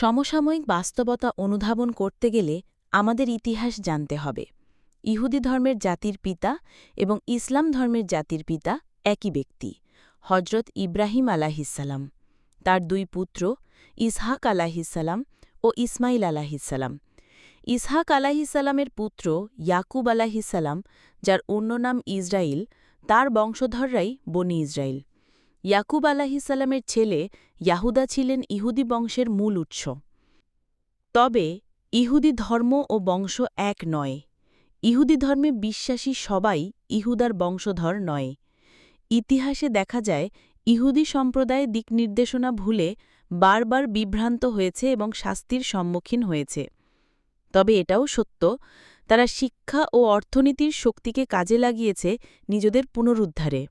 সমসাময়িক বাস্তবতা অনুধাবন করতে গেলে আমাদের ইতিহাস জানতে হবে। ইহুদি ধর্মের জাতির পিতা এবং ইসলাম ধর্মের জাতির পিতা একই ব্যক্তি হজরত ইব্রাহিম আলাহিসাল্লাম তার দুই পুত্র, ইসহাক আলাহিসাল্লাম ও ইসমাইল আলাহিসাল্লাম ইসহাক আলাহিসাল্লামের পুত্র ইয়াকুব আলাহিসাল্লাম যার অন্য নাম ইসরাইল তার বংশধররাই বনি ইসরাইল ইয়াকুব আলাহিসাল্লামের ছেলে ইয়াহুদা ছিলেন ইহুদি বংশের মূল উৎস। তবে ইহুদি ধর্ম ও বংশ এক নয়। ইহুদি ধর্মে বিশ্বাসী সবাই ইহুদার বংশধর নয়। ইতিহাসে দেখা যায়, ইহুদি সম্প্রদায় দিকনির্দেশনা ভুলে বারবার বিভ্রান্ত হয়েছে এবং শাস্তির সম্মুখীন হয়েছে। তবে এটাও সত্য, তারা শিক্ষা ও অর্থনীতির শক্তিকে কাজে লাগিয়েছে নিজেদের পুনরুদ্ধারে।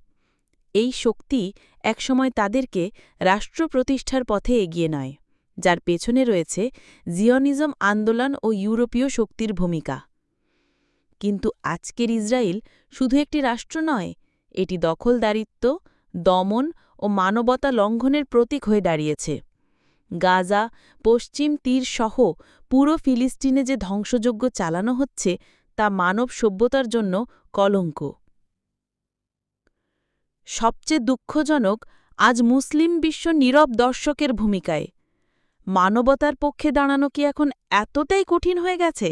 এই শক্তি একসময় তাদেরকে রাষ্ট্র প্রতিষ্ঠার পথে এগিয়ে নয়, যার পেছনে রয়েছে জিওনিজম আন্দোলন ও ইউরোপীয় শক্তির ভূমিকা। কিন্তু আজকের ইসরায়েল শুধু একটি রাষ্ট্র নয়, এটি দখলদারিত্ব, দমন ও মানবতা লঙ্ঘনের প্রতীক হয়ে দাঁড়িয়েছে। গাজা, পশ্চিম তীর সহ পুরো ফিলিস্তিনে যে ধ্বংসযজ্ঞ চালানো হচ্ছে, তা মানব সভ্যতার জন্য কলঙ্ক। সবচেয়ে দুঃখজনক আজ মুসলিম বিশ্ব নীরব দর্শকের ভূমিকায়। মানবতার পক্ষে দাঁড়ানো কি এখন এতটাই কঠিন হয়ে গেছে?